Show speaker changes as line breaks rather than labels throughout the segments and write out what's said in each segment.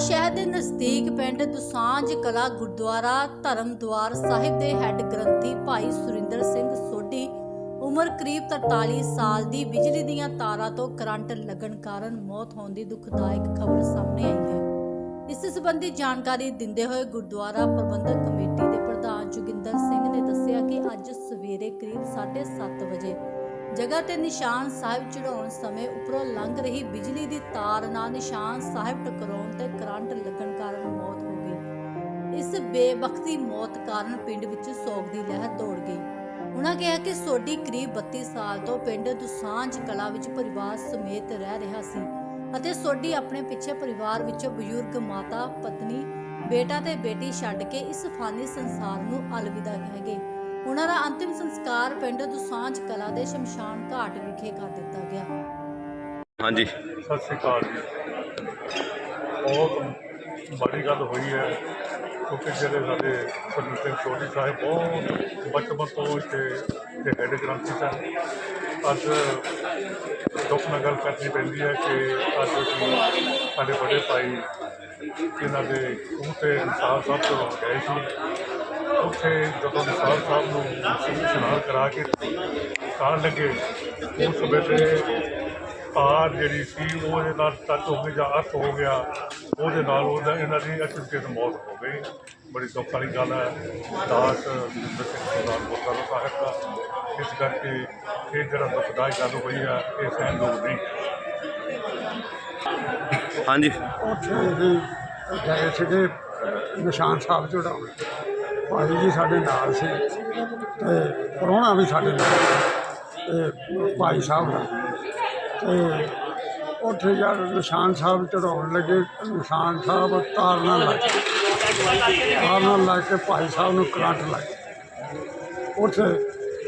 ਨਜ਼ਦੀਕ ਪਿੰਡ ਦੁਸਾਂਝ ਕਲਾ ਗੁਰਦੁਆਰਾ ਧਰਮਦੁਆਰ ਸਾਹਿਬ ਦੇ ਹੈੱਡ ਗ੍ਰੰਥੀ ਭਾਈ ਸੁਰਿੰਦਰ ਸਿੰਘ ਸੋਢੀ ਉਮਰ ਕਰੀਬ 43 ਸਾਲ ਦੀ ਬਿਜਲੀ ਦੀਆਂ ਤਾਰਾਂ ਤੋਂ ਕਰੰਟ ਲੱਗਣ ਕਾਰਨ ਮੌਤ ਹੋਣ ਦੀ ਦੁਖਦਾਇਕ ਖਬਰ ਸਾਹਮਣੇ ਆਈ ਹੈ। ਇਸ ਸੰਬੰਧੀ ਜਾਣਕਾਰੀ ਦਿੰਦੇ ਹੋਏ ਗੁਰਦੁਆਰਾ ਪ੍ਰਬੰਧਕ ਕਮੇਟੀ ਦੇ ਪ੍ਰਧਾਨ ਜੋਗਿੰਦਰ ਸਿੰਘ ਨੇ ਦੱਸਿਆ ਕਿ ਅੱਜ ਸਵੇਰੇ ਕਰੀਬ 7:30 ਵਜੇ ਜਗ੍ਹਾ ਤੇ ਨਿਸ਼ਾਨ ਸਾਹਿਬ ਚੜਾਉਣ ਸਮੇਂ ਉੱਪਰੋਂ ਲੰਘ ਰਹੀ ਬਿਜਲੀ ਦੀ ਤਾਰ ਨਾਲ ਨਿਸ਼ਾਨ ਸਾਹਿਬ ਟਕਰਾਉਣ ਤੇ ਕਰੰਟ ਲੱਗਣ ਕਾਰਨ ਮੌਤ ਹੋ ਗਈ। ਇਸ ਬੇਵਕਤੀ ਮੌਤ ਕਾਰਨ ਪਿੰਡ ਵਿੱਚ ਸੋਗ ਦੀ ਲਹਿਰ ਦੌੜ ਗਈ। ਉਹਨਾਂ ਕਿਹਾ ਕਿ ਸੋਢੀ ਕਰੀਬ 32 ਸਾਲ ਤੋਂ ਪਿੰਡ ਦੁਸਾਂਝ ਕਲਾ ਵਿੱਚ ਪਰਿਵਾਰ ਸਮੇਤ ਰਹਿ ਰਿਹਾ ਸੀ ਅਤੇ ਸੋਢੀ ਆਪਣੇ ਪਿੱਛੇ ਪਰਿਵਾਰ ਵਿੱਚੋਂ ਬਜ਼ੁਰਗ ਮਾਤਾ, ਪਤਨੀ, ਬੇਟਾ ਤੇ ਬੇਟੀ ਛੱਡ ਕੇ ਇਸ ਫਾਨੀ ਸੰਸਾਰ ਨੂੰ ਅਲਵਿਦਾ ਕਹਿ ਗਏ। ਉਹਨਾਂ ਦਾ ਅੰਤਿਮ ਸੰਸਕਾਰ ਪਿੰਡ ਦੁਸਾਂਝ ਕਲਾ ਦੇ ਸ਼ਮਸ਼ਾਨ ਘਾਟ ਵਿਖੇ ਕਰ ਦਿੱਤਾ ਗਿਆ।
ਹਾਂਜੀ।
ਸਤਿ ਸ਼੍ਰੀ ਅਕਾਲ ਜੀ। ਬਹੁਤ ਬੜੀ ਗੱਲ ਹੋਈ ਹੈ ਕਿਉਂਕਿ ਜਿਹੜੇ ਸਾਡੇ ਸਰਦਾਰ ਸਿੰਘ ਸੋਢੀ ਸਾਹਿਬ ਬਹੁਤ ਬਚਪਨ ਤੋਂ ਇੱਥੇ ਦੇ ਹੈਡ ਗ੍ਰੰਥੀ ਸਨ। ਅੱਜ ਦੁੱਖ ਨਾਲ ਗੱਲ ਕਰਨੀ ਪੈਂਦੀ ਹੈ ਕਿ ਅੱਜ ਅਸੀਂ ਸਾਡੇ ਬੜੇ ਭਾਈ ਇਹਨਾਂ ਦੇ ਖੂਹ ਤੇ ਇਨਸਾਫ ਸਾਹਿਬ ਤੋਂ ਗਏ ਸੀ। ਉੱਥੇ ਜਦੋਂ ਨਿਸਾਰ ਸਾਹਿਬ ਨੂੰ ਇਸ਼ਨਾਨ ਕਰਾ ਕੇ ਕਾਰ ਲੱਗੇ ਉਸ ਵੇਲੇ ਤਾਰ ਜਿਹੜੀ ਸੀ ਉਹਦੇ ਨਾਲ ਟੱਚ ਹੋ ਗਈ ਜਾਂ ਅਰਥ ਹੋ ਗਿਆ ਉਹਦੇ ਨਾਲ ਉਹਦਾ ਇਹਨਾਂ ਦੀ ਅਚਨਚੇਤ ਮੌਤ ਹੋ ਗਈ। ਬੜੀ ਦੁੱਖ ਵਾਲੀ ਗੱਲ ਹੈ। ਦਾਸ ਜਿੰਦਰ ਸਿੰਘ ਸਰਦਾਰ ਗੁਰਦੁਆਰਾ ਸਾਹਿਬ ਦਾ ਇਸ ਕਰਕੇ ਇਹ ਜਿਹੜਾ ਦੁਖਦਾਈ ਗੱਲ ਹੋਈ ਹੈ ਇਹ ਸਹਿਣਯੋਗ ਨਹੀਂ।
ਹਾਂਜੀ।
ਉੱਥੇ ਗਏ ਸੀਗੇ ਨਿਸ਼ਾਨ ਸਾਹਿਬ ਚੜਾਉਣ ਭਾਈ ਜੀ ਸਾਡੇ ਨਾਲ ਸੀ ਤੇ ਪ੍ਰਾਹੁਣਾ ਵੀ ਸਾਡੇ ਨਾਲ ਤੇ ਭਾਈ ਸਾਹਿਬ ਦਾ। ਤੇ ਉੱਥੇ ਜਦ ਨਿਸ਼ਾਨ ਸਾਹਿਬ ਚੜਾਉਣ ਲੱਗੇ ਨਿਸ਼ਾਨ ਸਾਹਿਬ ਤਾਰ ਨਾਲ ਲੱਗ ਗਏ। ਤਾਰ ਨਾਲ ਲੱਗ ਕੇ ਭਾਈ ਸਾਹਿਬ ਨੂੰ ਕਰੰਟ ਲੱਗ। ਉੱਥੇ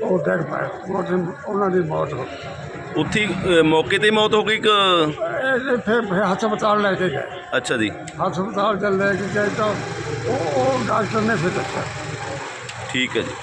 ਉਹ ਡਿੱਗ ਪਏ ਉੱਥੇ ਉਹਨਾਂ ਦੀ ਮੌਤ ਹੋ ਗਈ।
ਉੱਥੇ ਮੌਕੇ ਤੇ ਮੌਤ ਹੋ ਗਈ ਕਿ
ਇਹ ਫਿਰ ਫਿਰ ਹਸਪਤਾਲ ਲੈ ਕੇ ਗਏ।
ਅੱਛਾ ਜੀ।
ਹਸਪਤਾਲ ਚ ਲੈ ਕੇ ਗਏ ਤਾਂ ਉਹ ਉਹ ਡਾਕਟਰ ਨੇ ਫਿਰ ਦੱਸਿਆ।
ਠੀਕ ਹੈ ਜੀ।